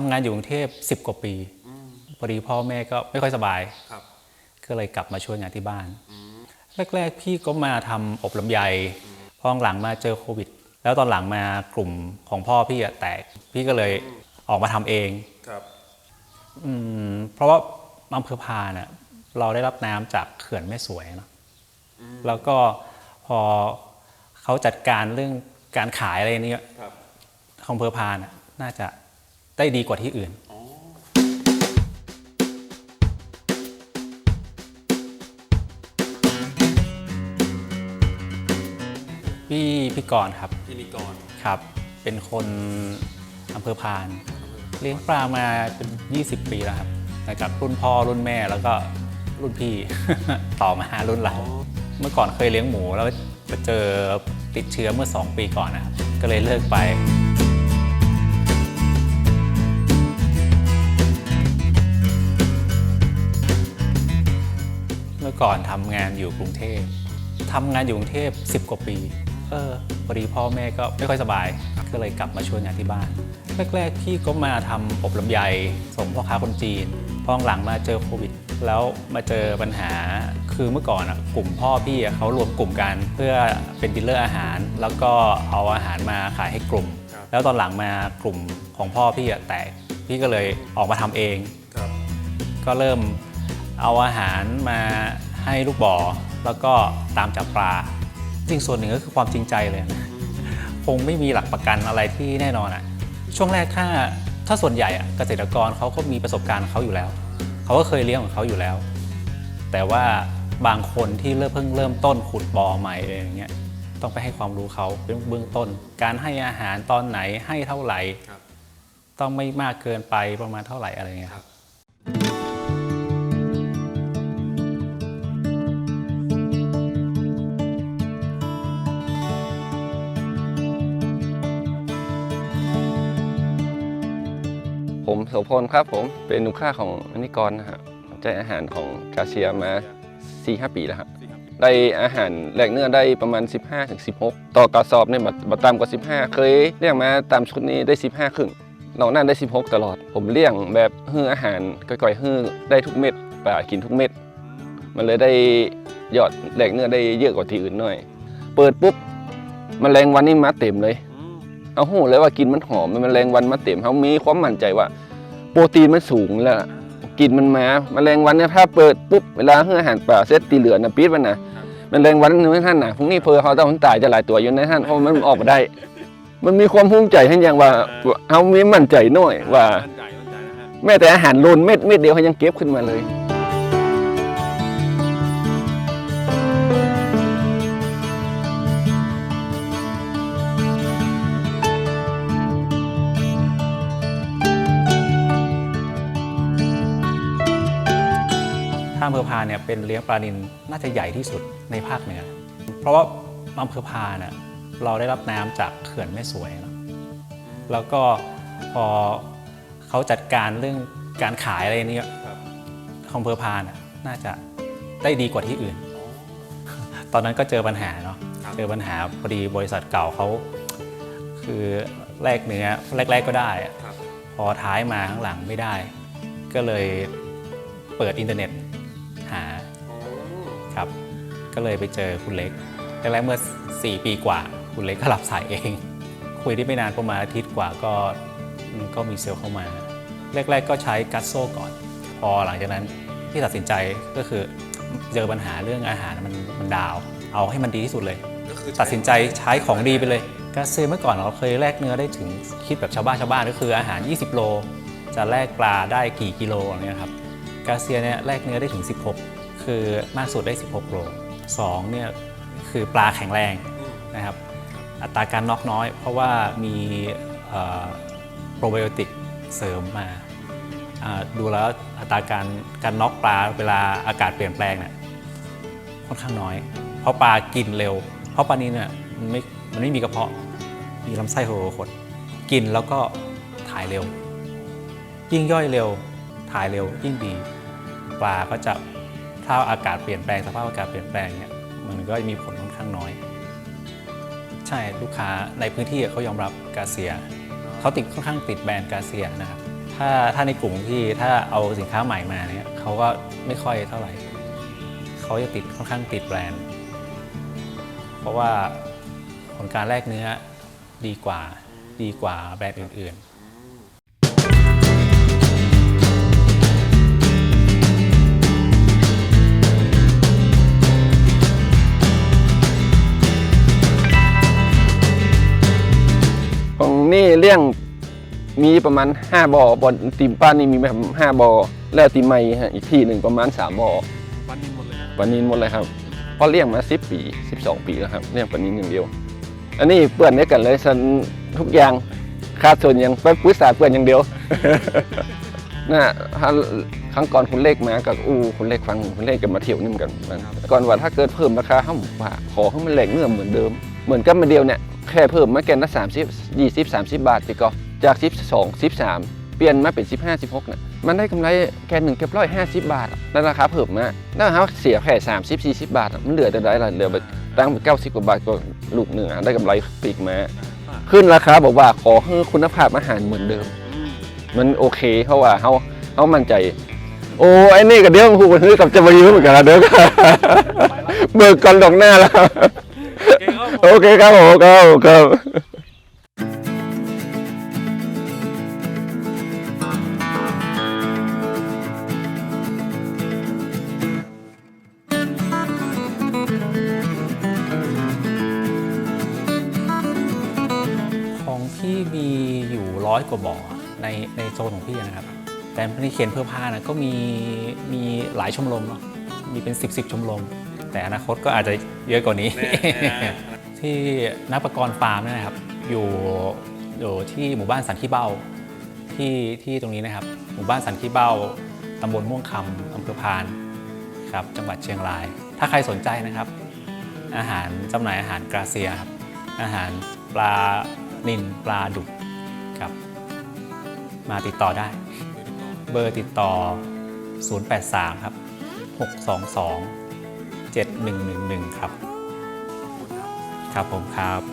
ำงานอยู่กรุงเทพ10กว่าปีพอดีพ่อแม่ก็ไม่ค่อยสบายครับก็เลยกลับมาช่วยงานที่บ้าน แรก ๆ พี่ก็มาทำอบลำไยพอหลังมาเจอโควิด แล้วตอนหลังมากลุ่มของพ่อพี่อะแตก พี่ก็เลยออกมาทำเองครับอืมเพราะว่าอำเภอพานน่ะเราได้รับน้ำจากเขื่อนแม่สวยเนาะแล้วก็พอเขาจัดการเรื่องการขายอะไรเนี้ยครับของอำเภอพานน่ะน่าจะ ได้ดีกว่าที่อื่น พี่พี่กรณ์ครับพินิกรครับ เป็นคนอำเภอพาน เลี้ยงปลามาเป็น 20 ปีแล้วครับนะครับรุ่นพ่อรุ่นแม่แล้วก็รุ่นพี่ ต่อมารุ่นเรา เมื่อก่อนเคยเลี้ยงหมูแล้วไปเจอติดเชื้อเมื่อ 2 ปีก่อนนะครับก็เลยเลิกไป ก่อนทำงานอยู่กรุงเทพทำงานอยู่กรุงเทพ 10 กว่าปีเออพอดีพ่อแม่ก็ไม่ค่อยสบาย ก็เลยกลับมาช่วยงานที่บ้าน แรกๆพี่ก็มาทำอบลำไยส่งพ่อค้าคนจีนพอหลังมาเจอโควิด แล้วมาเจอปัญหาคือเมื่อก่อนอะกลุ่มพ่อพี่อะเขารวมกลุ่มกันเพื่อเป็นดีลเลอร์อาหาร แล้วก็เอาอาหารมาขายให้กลุ่ม แล้วตอนหลังมากลุ่มของพ่อพี่อะแตกพี่ก็เลยออกมาทำเองครับก็เริ่มเอาอาหารมา ให้ลูกบ่อแล้วก็ตามจับปลา จริงส่วนหนึ่งก็คือความจริงใจเลยนะคงไม่มีหลักประกันอะไรที่แน่นอนอะช่วงแรกถ้าถ้าส่วนใหญ่อะเกษตรกรเขาก็มีประสบการณ์ของเขาอยู่แล้ว เขาก็เคยเลี้ยงของเขาอยู่แล้ว แต่ว่าบางคนที่เริ่มเพิ่งเริ่มต้นขุดบ่อใหม่อะไรอย่างเงี้ยต้องไปให้ความรู้เขาเป็นเบื้องต้น การให้อาหารตอนไหนให้เท่าไหร่ครับต้องไม่มากเกินไปประมาณเท่าไหร่อะไรเงี้ยครับ ผมโสพลครับผมเป็นลูกค้าของอนิกรนะฮะใจอาหารของกาเซียมา 4-5 ปีแล้วครับได้อาหารแหลกเนื้อได้ประมาณ 15-16 ต่อกระสอบเนี่ยบับัต่ำกว่า 15 เคยเลี้ยงมาตามชุดนี้ได้ 15 ครึ่งนอกนั้นได้ 16 ตลอด ผมเลี้ยงแบบฮื้ออาหารก่อยๆฮื้อได้ทุกเม็ดปลากินทุกเม็ด มันเลยได้ยอดแหลกเนื้อได้เยอะกว่าที่อื่นหน่อย เปิดปุ๊บมแมลงวันนี้มาเต็มเลย เอาหูเลยว่ากินมันหอมมันแมลงวันมาเต็มเขามีความมั่นใจว่า โปรตีนมันสูงแล้วล่ะกินมันมาแมลงวันเนี่ยถ้าเปิดปุ๊บเวลาให้อาหารปลาเซตตีเหลือนะปิดมันนะแมลงวันนึงท่านน่ะพวกนี้เพอเขาต้องตายจะหลายตัวอยู่ในท่านเพราะมันออกมาได้ มันมีความภูมิใจท่านอย่างว่าเอามีมั่นใจหน่อยว่ามั่นใจมั่นใจนะฮะแม้แต่อาหารโลนเม็ดเม็ดเดียวเขายังเก็บขึ้นมาเลยำเภอพานเนี่ยเป็นเลี้ยงปลานิลน่าจะใหญ่ที่สุดในภาคเหนือ เพราะว่าอำเภอพานน่ะเราได้รับน้ำจากเขื่อนแม่สวยเนอะแล้วก็พอเขาจัดการเรื่องการขายอะไรเนี้ยครับของอำเภอพานน่ะน่าจะได้ดีกว่าที่อื่น ตอนนั้นก็เจอปัญหาเนาะครับเจอปัญหาพอดีบริษัทเก่าเขาคือแลกเนื้อแรก ๆก็ได้อะครับพอท้ายมาข้างหลังไม่ได้ ก็เลยเปิดอินเทอร์เน็ตหา ครับ ก็เลยไปเจอคุณเล็กแรกๆเมื่อ 4 ปีกว่า คุณเล็กก็รับสายเอง คุยได้ไม่นานประมาณอาทิตย์กว่าก็อืมก็มีเซลล์เข้ามา แรก ๆ ก็ใช้กัสโซก่อน พอหลังจากนั้นที่ตัดสินใจก็คือเจอปัญหาเรื่องอาหารมันมันดาว เอาให้มันดีที่สุดเลยก็คือตัดสินใจใช้ของดีไปเลยกาเซียเมื่อก่อนเราเคยแลกเนื้อได้ถึงคิดแบบชาวบ้านชาวบ้านก็คืออาหาร 20 โล จะแลกปลาได้กี่กิโลอะไรเงี้ยครับกาเซียเนี่ยแลกเนื้อได้ถึง 16 คือมากสุดได้ 16โล2เนี่ยคือปลาแข็งแรงนะครับอัตราการน็อกน้อย เพราะว่ามีโปรไบโอติกเสริมมาดูแล้วอัตราการการน็อกปลาเวลาอากาศเปลี่ยนแปลงเนี่ยค่อนข้างน้อย เพราะปลากินเร็ว เพราะปลานี้เนี่ยมันไม่มันไม่มีกระเพาะมีลำไส้โหดขดกินแล้วก็ถ่ายเร็ว ยิ่งย่อยเร็วถ่ายเร็วยิ่งดี ปลาก็จะ ถ้าอากาศเปลี่ยนแปลงสภาพอากาศเปลี่ยนแปลงเนี่ยมันก็มีผลค่อนข้างน้อย ใช่ลูกค้าในพื้นที่เขายอมรับกาเซียเขาติดค่อนข้างติดแบรนด์กาเซียนะครับถ้าถ้าในกลุ่มที่ถ้าเอาสินค้าใหม่มาเนี่ยเขาก็ไม่ค่อยเท่าไหร่เขาจะติดค่อนข้างติดแบรนด์ เพราะว่าผลการแลกเนื้อดีกว่าดีกว่าแบรนด์อื่น ๆ นี่เลี้ยงมีประมาณ5บ่อบ่อติมป้านนี่มีแบบ5บ่อแล้วติมไม่ฮะอีกที่หนึ่งประมาณ3บ่อปันนินหมดเลยนะปลานินหมดเลยครับเพราะเลี้ยงมา10ปี12ปีแล้วครับเลี้ยงปลานินอย่างเดียว อันนี้เปื่อนด้วยกันเลยสันทุกอย่างขาดส่วนอย่างไปปรึกษาเปื่อนอย่างเดียวน่ะถ้าครั้งก่อนคุณเลขมากับอู้คุณเลขฟังคุณเลขกันมาเที่ยวนี่เหมือนกันก่อนว่าถ้าเกิดเพิ่มราคาห้ามว่าขอให้มันแหลกเนื้อเหมือนเดิม เหมือนกันมาเดียวเนี่ย แค่เพิ่มมาแกนละ30 20 30 บาทไปก็จาก 12 13 เปลี่ยนมาเป็น 15 16เนี่ยมันได้กำไรแกนหนึ่งเก็บร้อยห้าสิบบาทแล้วราคาเพิ่มมาแล้วเขาเสียแค่30 40บาท มันเหลือแต่ได้ละเหลือไปตั้งไป90กว่าบาทก็ลูกเนื้อได้กำไรปีกมาขึ้นราคาบอกว่าขอให้คุณภาพอาหารเหมือนเดิม มันโอเคเพราะว่าเขาเขามั่นใจ โอ้ไอ้นี่กับเดี๋ยวหูซื้อกับจะมายืมเหมือนกันนะเดี๋ยวก็เบิกก่อนดอกหน้าแล้ว โอเคครับผมโอเคครับผมครับครับของพี่มีอยู่ร้อยกว่าบ่อในในโซนของพี่นะครับ แต่ในเขียนเพื่อผ้านะก็มีมีหลายชมรมเนาะมีเป็น 10บสชมรม แต่อนาคตก็อาจจะเยอะกว่านี้ ที่นักประกรณ์ฟาร์มเนี่ยนะครับ อยู่อยู่ที่หมู่บ้านสันขี้เบ้าที่ที่ตรงนี้นะครับ หมู่บ้านสันขี้เบ้าตำบลม่วงคำอำเภอพานครับจังหวัดเชียงราย ถ้าใครสนใจนะครับ อาหารจำหน่ายอาหารกราเซียครับอาหารปลานิลปลาดุกครับ มาติดต่อได้ เบอร์ติดต่อ 083 ครับ 622 7111 ครับ ครับผมครับ